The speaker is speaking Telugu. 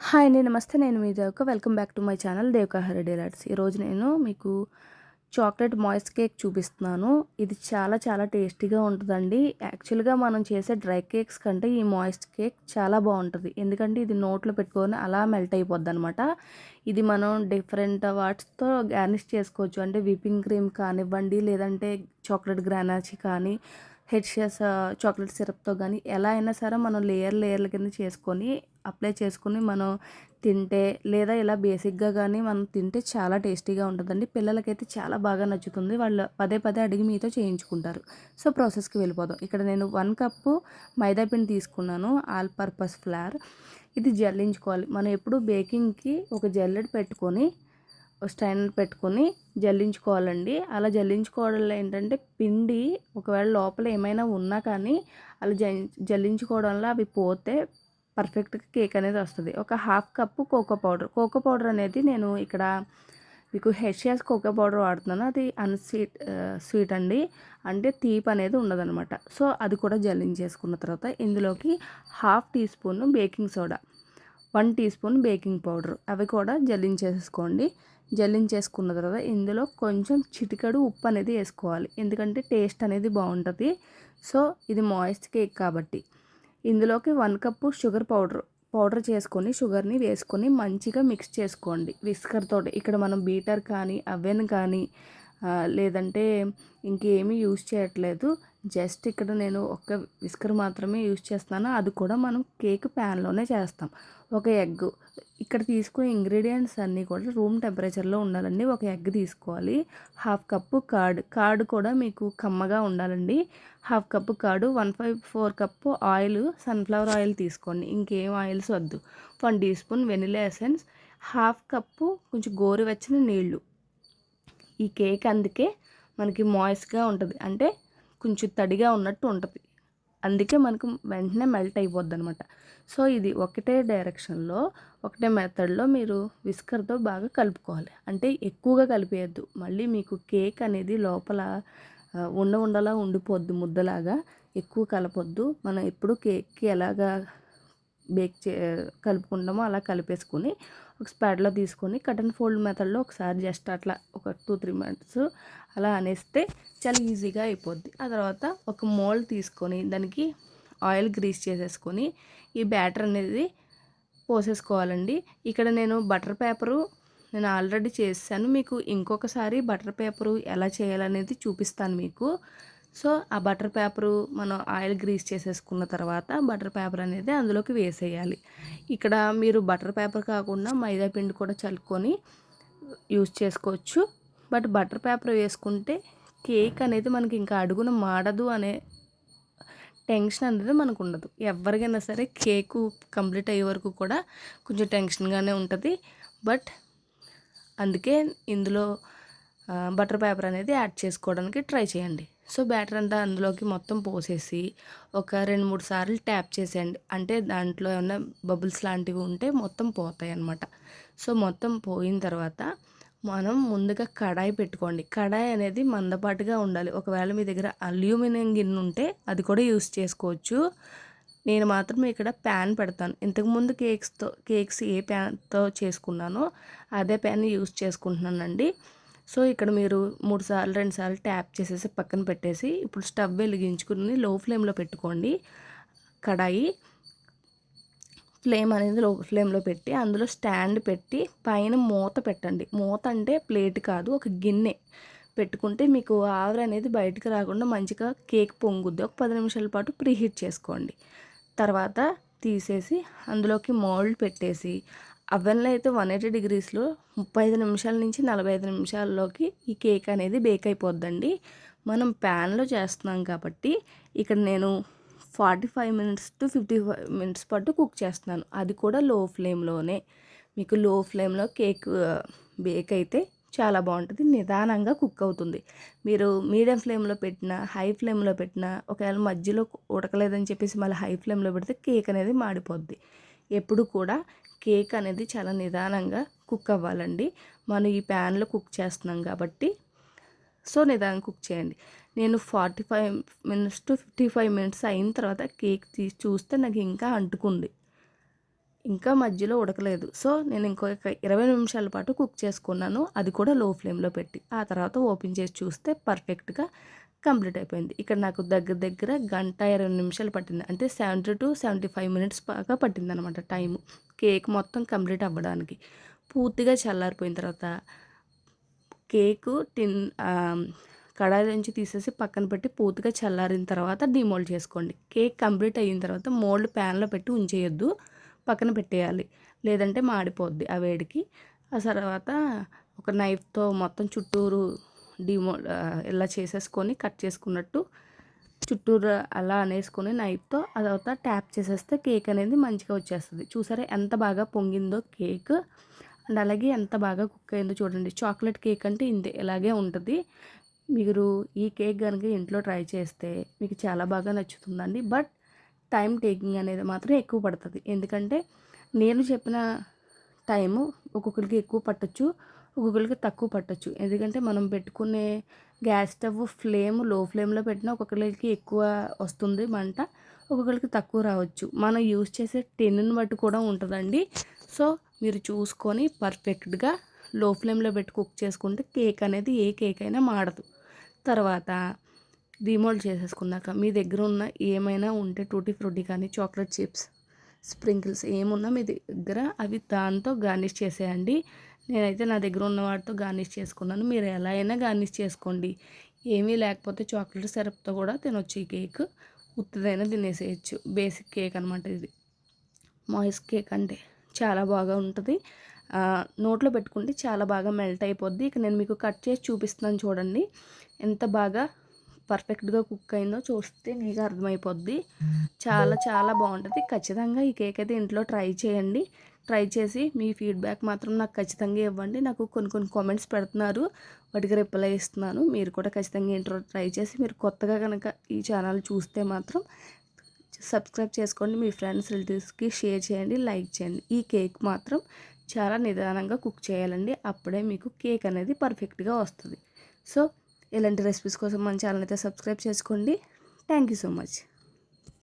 హాయ్ అండి నమస్తే. నేను మీ Devaka welcome back to my channel Devaka Hari dealers ఈరోజు నేను మీకు చాక్లెట్ మాయిస్ కేక్ చూపిస్తున్నాను. ఇది చాలా చాలా టేస్టీగా ఉంటుందండి. యాక్చువల్గా మనం చేసే డ్రై కేక్స్ కంటే ఈ మాయిస్ట్ కేక్ చాలా బాగుంటుంది. ఎందుకంటే ఇది నోట్లో పెట్టుకొని అలా మెల్ట్ అయిపోద్ది అనమాట ఇది మనం డిఫరెంట్ వాట్స్తో గార్నిష్ చేసుకోవచ్చు. అంటే విప్పింగ్ క్రీమ్ కానివ్వండి లేదంటే చాక్లెట్ గ్రానాచి కానీ హెడ్షియస్ చాక్లెట్ సిరప్తో కానీ ఎలా అయినా సరే మనం లేయర్ లేయర్ల కింద చేసుకొని అప్లై చేసుకుని మనం తింటే లేదా ఇలా బేసిక్గా కానీ మనం తింటే చాలా టేస్టీగా ఉంటుందండి. పిల్లలకైతే చాలా బాగా నచ్చుతుంది. వాళ్ళు పదే పదే అడిగి మీతో చేయించుకుంటారు. సో ప్రాసెస్కి వెళ్ళిపోదాం. ఇక్కడ నేను వన్ కప్పు మైదా పిండి తీసుకున్నాను. All purpose flour. ఇది జల్లించుకోవాలి. మనం ఎప్పుడు బేకింగ్కి ఒక జల్లెడ పెట్టుకొని స్టాండ్ పెట్టుకొని జల్లించుకోవాలండి. అలా జల్లించుకోవడంలో ఏంటంటే పిండి ఒకవేళ లోపల ఏమైనా ఉన్నా కానీ అలా జల్లించుకోవడంలో అవి పోతే పర్ఫెక్ట్గా కేక్ అనేది వస్తుంది. ఒక half cup cocoa powder. Cocoa powder అనేది నేను ఇక్కడ మీకు హెషియాస్ కోకో పౌడర్ వాడుతున్నాను. అది అన్స్వీట్ స్వీట్ అండి. అంటే తీపి అనేది ఉండదనమాట సో అది కూడా జల్లించేసుకున్న తర్వాత ఇందులోకి half teaspoon baking soda. One teaspoon baking powder. అవి కూడా జల్లించేసుకోండి. జల్లించేసుకున్న తర్వాత ఇందులో కొంచెం చిటికడు ఉప్పు అనేది వేసుకోవాలి. ఎందుకంటే టేస్ట్ అనేది బాగుంటుంది. సో ఇది మాయిస్ట్ కేక్ కాబట్టి. ఇందులోకి one cup sugar powder. Powder చేసుకొని షుగర్ని వేసుకొని మంచిగా మిక్స్ చేసుకోండి. విస్కర్ తోటి. ఇక్కడ మనం బీటర్ కానీ అవెన్ కానీ లేదంటే ఇంకేమీ యూజ్ చేయట్లేదు. జస్ట్ ఇక్కడ నేను ఒక విస్కర్ మాత్రమే యూజ్ చేస్తాను అది కూడా మనం కేక్ ప్యాన్లోనే చేస్తాం. ఒక ఎగ్ ఇక్కడ తీసుకునే ఇంగ్రీడియంట్స్ అన్నీ కూడా రూమ్ టెంపరేచర్లో ఉండాలండి. ఒక ఎగ్ తీసుకోవాలి. హాఫ్ కప్పు కార్డ్ కార్డ్ కూడా మీకు కమ్మగా ఉండాలండి. Half cup curd one five four cup oil sunflower oil తీసుకోండి. ఇంకేం ఆయిల్స్ వద్దు. One teaspoon vanilla essence half cup కొంచెం గోరువెచ్చని నీళ్ళు. ఈ కేక్ అందుకే మనకి మాయిస్గా ఉంటుంది. అంటే కొంచెం తడిగా ఉన్నట్టు ఉంటుంది. అందుకే మనకు వెంటనే మెల్ట్ అయిపోద్ది అనమాట సో ఇది ఒకటే డైరెక్షన్లో ఒకటే మెథడ్లో మీరు విస్కర్తో బాగా కలుపుకోవాలి. అంటే ఎక్కువగా కలిపేయద్దు. మళ్ళీ మీకు కేక్ అనేది లోపల ఉండ ఉండలా ఉండిపోద్ది ముద్దలాగా. ఎక్కువ కలపొద్దు. మనం ఎప్పుడు కేక్కి ఎలాగా బేక్ చే కలుపుకుంటామో అలా కలిపేసుకొని ఒక స్పాడ్లో తీసుకొని కట్ అండ్ ఫోల్డ్ మెథడ్లో ఒకసారి జస్ట్ అట్లా ఒక టూ త్రీ మినిట్స్ అలా అనేస్తే చాలా ఈజీగా అయిపోద్ది. ఆ తర్వాత ఒక మోల్డ్ తీసుకొని దానికి ఆయిల్ గ్రీస్ చేసేసుకొని ఈ బ్యాటర్ అనేది పోసేసుకోవాలండి. ఇక్కడ నేను బటర్ పేపరు నేను ఆల్రెడీ చేశాను. మీకు ఇంకొకసారి బటర్ పేపరు ఎలా చేయాలనేది చూపిస్తాను మీకు. సో ఆ బటర్ పేపరు మనం ఆయిల్ గ్రీస్ చేసేసుకున్న తర్వాత బటర్ పేపర్ అనేది అందులోకి వేసేయాలి. ఇక్కడ మీరు బటర్ పేపర్ కాకుండా మైదా పిండి కూడా చల్లుకొని యూజ్ చేసుకోవచ్చు. బట్ బటర్ పేపర్ వేసుకుంటే కేక్ అనేది మనకి ఇంకా అడుగున మాడదు అనే టెన్షన్ అనేది మనకు ఉండదు ఎవరికైనా సరే కేకు కంప్లీట్ అయ్యే వరకు కూడా కొంచెం టెన్షన్గానే ఉంటుంది. బట్ అందుకే ఇందులో బటర్ పేపర్ అనేది యాడ్ చేసుకోవడానికి ట్రై చేయండి. సో బ్యాటర్ అంతా అందులోకి మొత్తం పోసేసి ఒక రెండు మూడు సార్లు ట్యాప్ చేసేయండి. అంటే దాంట్లో ఏమైనా బబుల్స్ లాంటివి ఉంటే మొత్తం పోతాయి అన్నమాట సో మొత్తం పోయిన తర్వాత మనం ముందుగా కడాయి పెట్టుకోండి. కడాయి అనేది మందపాటుగా ఉండాలి. ఒకవేళ మీ దగ్గర అల్యూమినియం గిన్నె ఉంటే అది కూడా యూస్ చేసుకోవచ్చు. నేను మాత్రం ఇక్కడ ప్యాన్ పెడతాను. ఇంతకుముందు కేక్స్తో కేక్స్ ఏ ప్యాన్తో చేసుకున్నానో అదే ప్యాన్ యూస్ చేసుకుంటున్నానండి. సో ఇక్కడ మీరు మూడు సార్లు రెండు సార్లు ట్యాప్ చేసేసి పక్కన పెట్టేసి ఇప్పుడు స్టవ్ వెలిగించుకుని లో ఫ్లేమ్లో పెట్టుకోండి. కడాయి ఫ్లేమ్ అనేది లో ఫ్లేమ్లో పెట్టి అందులో స్టాండ్ పెట్టి పైన మూత పెట్టండి. మూత అంటే ప్లేట్ కాదు ఒక గిన్నె పెట్టుకుంటే మీకు ఆవిరి అనేది బయటకు రాకుండా మంచిగా కేక్ పొంగుద్ది. ఒక పది నిమిషాల పాటు ప్రీహీట్ చేసుకోండి. తర్వాత తీసేసి అందులోకి మోల్డ్ పెట్టేసి అవెన్లో అయితే వన్ ఎయిటీ డిగ్రీస్లో ముప్పై ఐదు నిమిషాల నుంచి నలభై ఐదు నిమిషాల్లోకి ఈ కేక్ అనేది బేక్ అయిపోద్దండి. మనం ప్యాన్లో చేస్తున్నాం కాబట్టి ఇక్కడ నేను forty five minutes to fifty five minutes పాటు కుక్ చేస్తున్నాను. అది కూడా లో ఫ్లేమ్లోనే. మీకు లో ఫ్లేమ్లో కేక్ బేక్ అయితే చాలా బాగుంటుంది. నిదానంగా కుక్ అవుతుంది. మీరు మీడియం ఫ్లేమ్లో పెట్టిన హై ఫ్లేమ్లో పెట్టిన ఒకవేళ మధ్యలో ఉడకలేదని చెప్పేసి మళ్ళీ హై ఫ్లేమ్లో పెడితే కేక్ అనేది మాడిపోద్ది. ఎప్పుడు కూడా కేక్ అనేది చాలా నిదానంగా కుక్ అవ్వాలండి. మనం ఈ ప్యాన్లో కుక్ చేస్తున్నాం కాబట్టి. సో నిదానం కుక్ చేయండి. నేను forty five minutes to fifty five minutes అయిన తర్వాత కేక్ తీసి చూస్తే నాకు ఇంకా అంటుకుంది. ఇంకా మధ్యలో ఉడకలేదు. సో నేను ఇంకొక ఇరవై నిమిషాల పాటు కుక్ చేసుకున్నాను. అది కూడా లో ఫ్లేమ్లో పెట్టి. ఆ తర్వాత ఓపెన్ చేసి చూస్తే పర్ఫెక్ట్గా కంప్లీట్ అయిపోయింది. ఇక్కడ నాకు దగ్గర దగ్గర గంట ఇరవై నిమిషాలు పట్టింది. అంటే seventy to seventy five minutes బాగా పట్టింది అనమాట టైం కేక్ మొత్తం కంప్లీట్ అవ్వడానికి. పూర్తిగా చల్లారిపోయిన తర్వాత కేకు టిన్ కడాయి నుంచి తీసేసి పక్కన పెట్టి పూర్తిగా చల్లారిన తర్వాత డిమోల్డ్ చేసుకోండి. కేక్ కంప్లీట్ అయిన తర్వాత మోల్డ్ ప్యాన్లో పెట్టి ఉంచేయొద్దు. పక్కన పెట్టేయాలి. లేదంటే మాడిపోద్ది ఆ వేడికి. ఆ తర్వాత ఒక నైఫ్తో మొత్తం చుట్టూరు డిమో ఇలా చేసేసుకొని కట్ చేసుకున్నట్టు చుట్టూరు అలా అనేసుకొని నైఫ్తో ఆ తర్వాత ట్యాప్ చేసేస్తే కేక్ అనేది మంచిగా వచ్చేస్తుంది. చూసారా ఎంత బాగా పొంగిందో కేక్. అండ్ అలాగే ఎంత బాగా కుక్ అయిందో చూడండి. చాక్లెట్ కేక్ అంటే ఇంతే ఇలాగే ఉంటుంది. మీరు ఈ కేక్ కనుక ఇంట్లో ట్రై చేస్తే మీకు చాలా బాగా నచ్చుతుందండి. బట్ టైం టేకింగ్ అనేది మాత్రం ఎక్కువ పడుతుంది. ఎందుకంటే నేను చెప్పిన టైము ఒక్కొక్కరికి ఎక్కువ పట్టచ్చు ఒక్కొక్కరికి తక్కువ పట్టచ్చు. ఎందుకంటే మనం పెట్టుకునే గ్యాస్ స్టవ్ ఫ్లేమ్లో ఫ్లేమ్లో పెట్టినా ఒక్కొక్కరికి ఎక్కువ వస్తుంది మంట ఒక్కొక్కరికి తక్కువ రావచ్చు. మనం యూజ్ చేసే టెన్ను బట్టి కూడా ఉంటుందండి. సో మీరు చూసుకొని పర్ఫెక్ట్గా లో ఫ్లేమ్లో పెట్టి కుక్ చేసుకుంటే కేక్ అనేది ఏ కేక్ అయినా మాడదు తర్వాత డిమోల్డ్ చేసేసుకున్నాక మీ దగ్గర ఉన్న ఏమైనా ఉంటే టూటీ ఫ్రూటీ కానీ చాక్లెట్ చిప్స్ స్ప్రింకిల్స్ ఏమున్నా మీ దగ్గర అవి దాంతో గార్నిష్ చేసేయండి. నేనైతే నా దగ్గర ఉన్న వాటితో గార్నిష్ చేసుకున్నాను. మీరు ఎలా అయినా గార్నిష్ చేసుకోండి. ఏమీ లేకపోతే చాక్లెట్ సిరప్తో కూడా తినొచ్చు ఈ కేక్. ఉత్తదైనా తినేసేయచ్చు. బేసిక్ కేక్ అనమాట ఇది. మాయిస్ కేక్ అంటే చాలా బాగా ఉంటుంది. నోట్లో పెట్టుకుంటే చాలా బాగా మెల్ట్ అయిపోద్ది. ఇక నేను మీకు కట్ చేసి చూపిస్తున్నాను చూడండి. ఎంత బాగా పర్ఫెక్ట్గా కుక్ అయిందో చూస్తే మీకు అర్థమైపోద్ది. చాలా చాలా బాగుంటుంది. ఖచ్చితంగా ఈ కేక్ అయితే ఇంట్లో ట్రై చేయండి. ట్రై చేసి మీ ఫీడ్బ్యాక్ మాత్రం నాకు ఖచ్చితంగా ఇవ్వండి. నాకు కొన్ని కొన్ని కామెంట్స్ పెడుతున్నారు. వాటికి రిప్లై ఇస్తున్నాను. మీరు కూడా ఖచ్చితంగా ఇంట్లో ట్రై చేసి మీరు కొత్తగా కనుక ఈ ఛానల్ చూస్తే మాత్రం సబ్స్క్రైబ్ చేసుకోండి. మీ ఫ్రెండ్స్ రిలేటివ్స్కి షేర్ చేయండి లైక్ చేయండి. ఈ కేక్ మాత్రం చాలా నిదానంగా కుక్ చేయాలండి. అప్పుడే మీకు కేక్ అనేది పర్ఫెక్ట్గా వస్తుంది. సో ఇలాంటి రెసిపీస్ కోసం మన ఛానల్ అయితే సబ్స్క్రైబ్ చేసుకోండి. Thank you so much